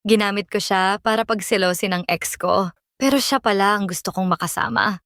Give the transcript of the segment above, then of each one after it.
Ginamit ko siya para pagselosin ng ex ko, pero siya pala ang gusto kong makasama.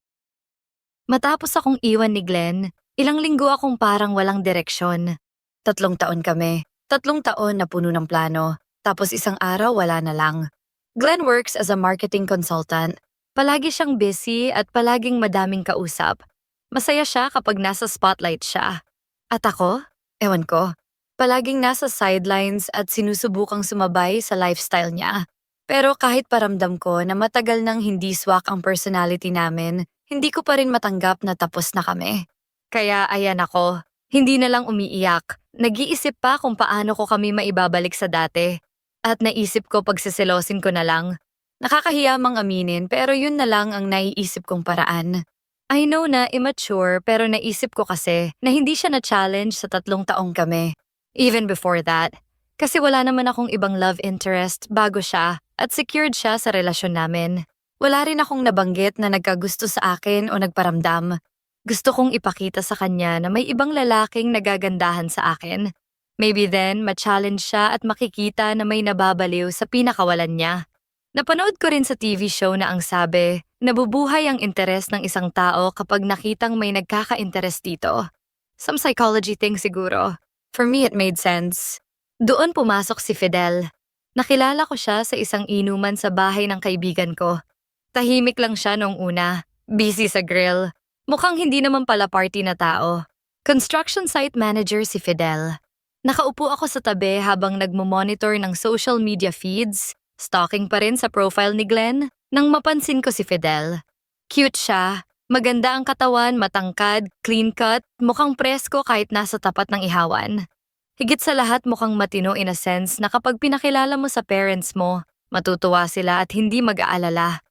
Matapos akong iwan ni Glenn, ilang linggo akong parang walang direksyon. Tatlong taon kami, tatlong taon na puno ng plano, tapos isang araw wala na lang. Glenn works as a marketing consultant. Palagi siyang busy at palaging madaming kausap. Masaya siya kapag nasa spotlight siya. At ako? Ewan ko. Palaging nasa sidelines at sinusubukang sumabay sa lifestyle niya. Pero kahit paramdam ko na matagal nang hindi swak ang personality namin, hindi ko pa rin matanggap na tapos na kami. Kaya ayan ako, hindi na lang umiiyak. Nag-iisip pa kung paano ko kami maibabalik sa dati. At naisip ko pagsiselosin ko na lang. Nakakahiya mang aminin pero yun na lang ang naiisip kong paraan. I know na immature pero naisip ko kasi na hindi siya na-challenge sa tatlong taong kami. Even before that. Kasi wala naman akong ibang love interest bago siya at secured siya sa relasyon namin. Wala rin akong nabanggit na nagkagusto sa akin o nagparamdam. Gusto kong ipakita sa kanya na may ibang lalaking nagagandahan sa akin. Maybe then, ma-challenge siya at makikita na may nababaliw sa pinakawalan niya. Napanood ko rin sa TV show na ang sabi, nabubuhay ang interes ng isang tao kapag nakitang may nagkaka-interes dito. Some psychology thing siguro. For me, it made sense. Doon pumasok si Fidel. Nakilala ko siya sa isang inuman sa bahay ng kaibigan ko. Tahimik lang siya noong una, busy sa grill. Mukhang hindi naman pala party na tao. Construction site manager si Fidel. Nakaupo ako sa tabi habang nagmo-monitor ng social media feeds, stalking pa rin sa profile ni Glenn, nang mapansin ko si Fidel. Cute siya, maganda ang katawan, matangkad, clean cut, mukhang presko kahit nasa tapat ng ihawan. Higit sa lahat mukhang matino in a sense na kapag pinakilala mo sa parents mo, matutuwa sila at hindi mag-aalala.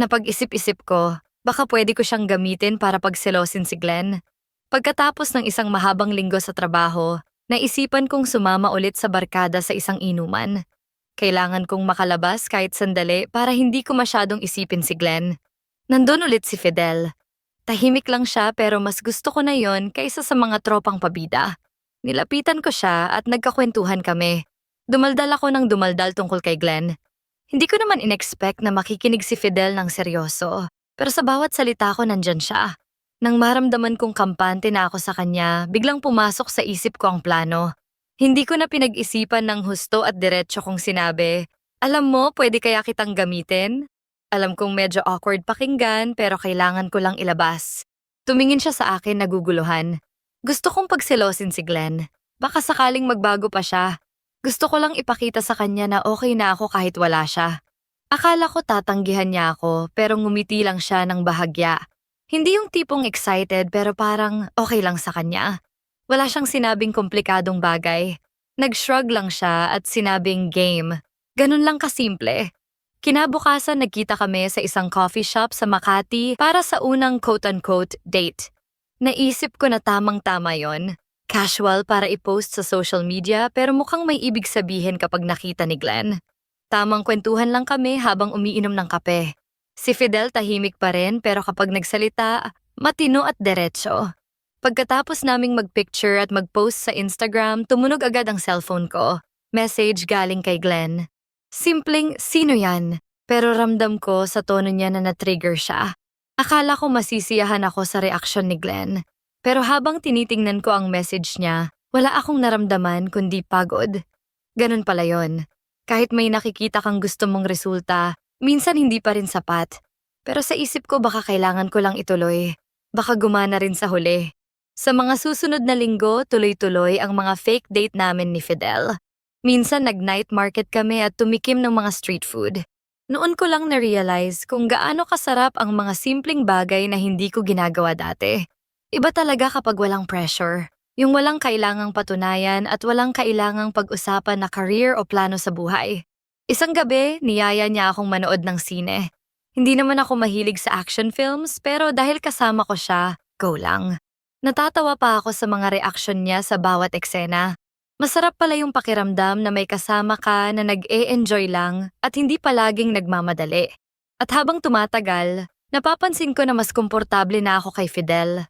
Napag-isip-isip ko, baka pwede ko siyang gamitin para pagselosin si Glenn. Pagkatapos ng isang mahabang linggo sa trabaho, naisipan kong sumama ulit sa barkada sa isang inuman. Kailangan kong makalabas kahit sandali para hindi ko masyadong isipin si Glenn. Nandun ulit si Fidel. Tahimik lang siya pero mas gusto ko na yon kaysa sa mga tropang pabida. Nilapitan ko siya at nagkakwentuhan kami. Dumaldal ako ng dumaldal tungkol kay Glenn. Hindi ko naman inexpect na makikinig si Fidel ng seryoso, pero sa bawat salita ko nandyan siya. Nang maramdaman kong kampante na ako sa kanya, biglang pumasok sa isip ko ang plano. Hindi ko na pinag-isipan ng husto at diretsyo kong sinabi, Alam mo, pwede kaya kitang gamitin? Alam kong medyo awkward pakinggan pero kailangan ko lang ilabas. Tumingin siya sa akin naguguluhan. Gusto kong pagselosin si Glenn. Baka sakaling magbago pa siya. Gusto ko lang ipakita sa kanya na okay na ako kahit wala siya. Akala ko tatanggihan niya ako pero ngumiti lang siya ng bahagya. Hindi yung tipong excited pero parang okay lang sa kanya. Wala siyang sinabing komplikadong bagay. Nag-shrug lang siya at sinabing game. Ganun lang kasimple. Kinabukasan nagkita kami sa isang coffee shop sa Makati para sa unang quote-unquote date. Naisip ko na tamang-tama yon. Casual para i-post sa social media pero mukhang may ibig sabihin kapag nakita ni Glenn. Tamang kwentuhan lang kami habang umiinom ng kape. Si Fidel tahimik pa rin pero kapag nagsalita, matino at diretsyo. Pagkatapos naming magpicture at mag-post sa Instagram, tumunog agad ang cellphone ko. Message galing kay Glenn. Simpleng, sino yan? Pero ramdam ko sa tono niya na na-trigger siya. Akala ko masisiyahan ako sa reaksyon ni Glenn. Pero habang tinitingnan ko ang message niya, wala akong naramdaman kundi pagod. Ganun pala yon. Kahit may nakikita kang gusto mong resulta, minsan hindi pa rin sapat. Pero sa isip ko baka kailangan ko lang ituloy. Baka gumana rin sa huli. Sa mga susunod na linggo, tuloy-tuloy ang mga fake date namin ni Fidel. Minsan nag-night market kami at tumikim ng mga street food. Noon ko lang na-realize kung gaano kasarap ang mga simpleng bagay na hindi ko ginagawa dati. Iba talaga kapag walang pressure. Yung walang kailangang patunayan at walang kailangang pag-usapan na career o plano sa buhay. Isang gabi, niyaya niya akong manood ng sine. Hindi naman ako mahilig sa action films pero dahil kasama ko siya, go lang. Natatawa pa ako sa mga reaksyon niya sa bawat eksena. Masarap pala yung pakiramdam na may kasama ka na nag-e-enjoy lang at hindi palaging nagmamadali. At habang tumatagal, napapansin ko na mas komportable na ako kay Fidel.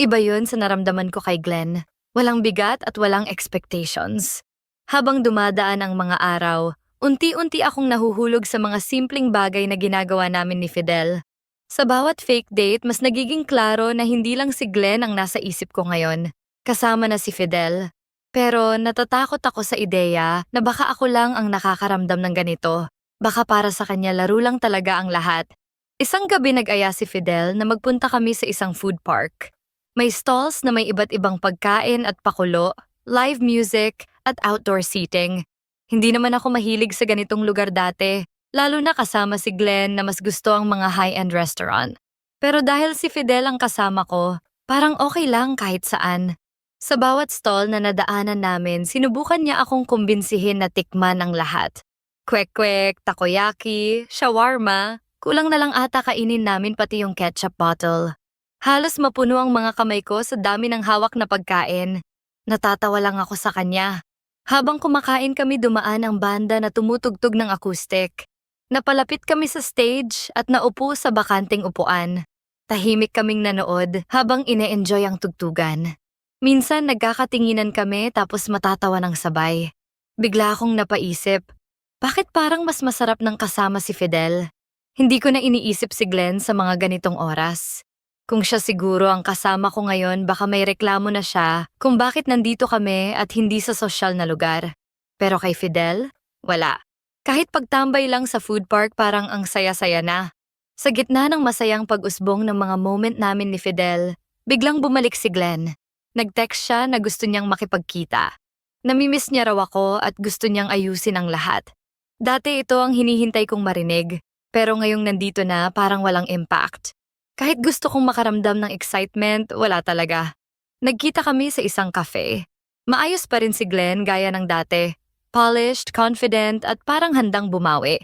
Iba yun sa naramdaman ko kay Glenn. Walang bigat at walang expectations. Habang dumadaan ang mga araw, Unti-unti akong nahuhulog sa mga simpleng bagay na ginagawa namin ni Fidel. Sa bawat fake date, mas nagiging klaro na hindi lang si Glenn ang nasa isip ko ngayon. Kasama na si Fidel. Pero natatakot ako sa ideya na baka ako lang ang nakakaramdam ng ganito. Baka para sa kanya laro lang talaga ang lahat. Isang gabi nag-aya si Fidel na magpunta kami sa isang food park. May stalls na may iba't ibang pagkain at pakulo, live music, at outdoor seating. Hindi naman ako mahilig sa ganitong lugar dati, lalo na kasama si Glenn na mas gusto ang mga high-end restaurant. Pero dahil si Fidel ang kasama ko, parang okay lang kahit saan. Sa bawat stall na nadaanan namin, sinubukan niya akong kumbinsihin na tikman ang lahat. Kwek-kwek, takoyaki, shawarma, kulang na lang ata kainin namin pati yung ketchup bottle. Halos mapuno ang mga kamay ko sa dami ng hawak na pagkain. Natatawa lang ako sa kanya. Habang kumakain kami dumaan ang banda na tumutugtog ng acoustic. Napalapit kami sa stage at naupo sa bakanting upuan. Tahimik kaming nanood habang ine-enjoy ang tugtugan. Minsan nagkakatinginan kami tapos matatawa ng sabay. Bigla akong napaisip, bakit parang mas masarap ng kasama si Fidel? Hindi ko na iniisip si Glenn sa mga ganitong oras. Kung siya siguro ang kasama ko ngayon, baka may reklamo na siya kung bakit nandito kami at hindi sa sosyal na lugar. Pero kay Fidel, wala. Kahit pagtambay lang sa food park parang ang saya-saya na. Sa gitna ng masayang pag-usbong ng mga moment namin ni Fidel, biglang bumalik si Glenn. Nag-text siya na gusto niyang makipagkita. Namimiss niya raw ako at gusto niyang ayusin ang lahat. Dati ito ang hinihintay kong marinig, pero ngayong nandito na parang walang impact. Kahit gusto kong makaramdam ng excitement, wala talaga. Nagkita kami sa isang cafe. Maayos pa rin si Glenn gaya ng dati. Polished, confident, at parang handang bumawi.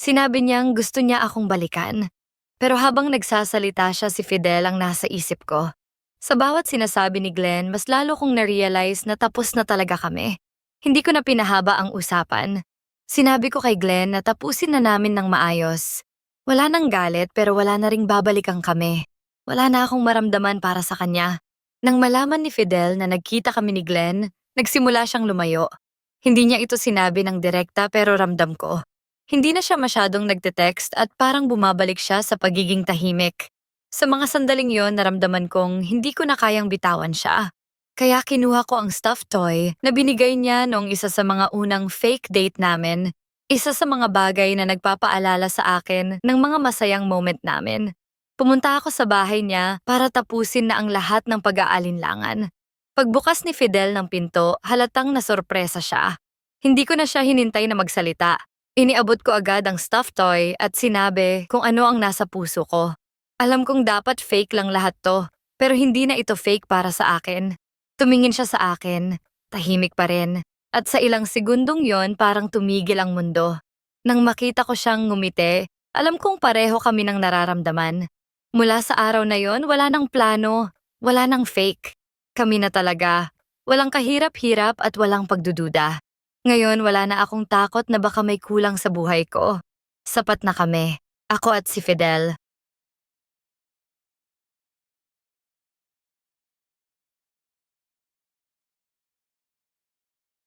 Sinabi niyang gusto niya akong balikan. Pero habang nagsasalita siya si Fidel ang nasa isip ko. Sa bawat sinasabi ni Glenn, mas lalo kong na-realize na tapos na talaga kami. Hindi ko na pinahaba ang usapan. Sinabi ko kay Glenn na tapusin na namin ng maayos. Wala nang galit pero wala na ring babalikan kami. Wala na akong maramdaman para sa kanya. Nang malaman ni Fidel na nagkita kami ni Glenn, nagsimula siyang lumayo. Hindi niya ito sinabi ng direkta pero ramdam ko. Hindi na siya masyadong nagte-text at parang bumabalik siya sa pagiging tahimik. Sa mga sandaling yon naramdaman kong hindi ko na kayang bitawan siya. Kaya kinuha ko ang stuffed toy na binigay niya noong isa sa mga unang fake date namin isa sa mga bagay na nagpapaalala sa akin ng mga masayang moment namin. Pumunta ako sa bahay niya para tapusin na ang lahat ng pag-aalinlangan. Pagbukas ni Fidel ng pinto, halatang nasorpresa siya. Hindi ko na siya hinintay na magsalita. Iniabot ko agad ang stuffed toy at sinabi kung ano ang nasa puso ko. Alam kong dapat fake lang lahat to, pero hindi na ito fake para sa akin. Tumingin siya sa akin, tahimik pa rin, at sa ilang segundong yon parang tumigil ang mundo. Nang makita ko siyang ngumiti, alam kong pareho kami ng nararamdaman. Mula sa araw na yon, wala nang plano, wala nang fake. Kami na talaga. Walang kahirap-hirap at walang pagdududa. Ngayon wala na akong takot na baka may kulang sa buhay ko. Sapat na kami, ako at si Fidel.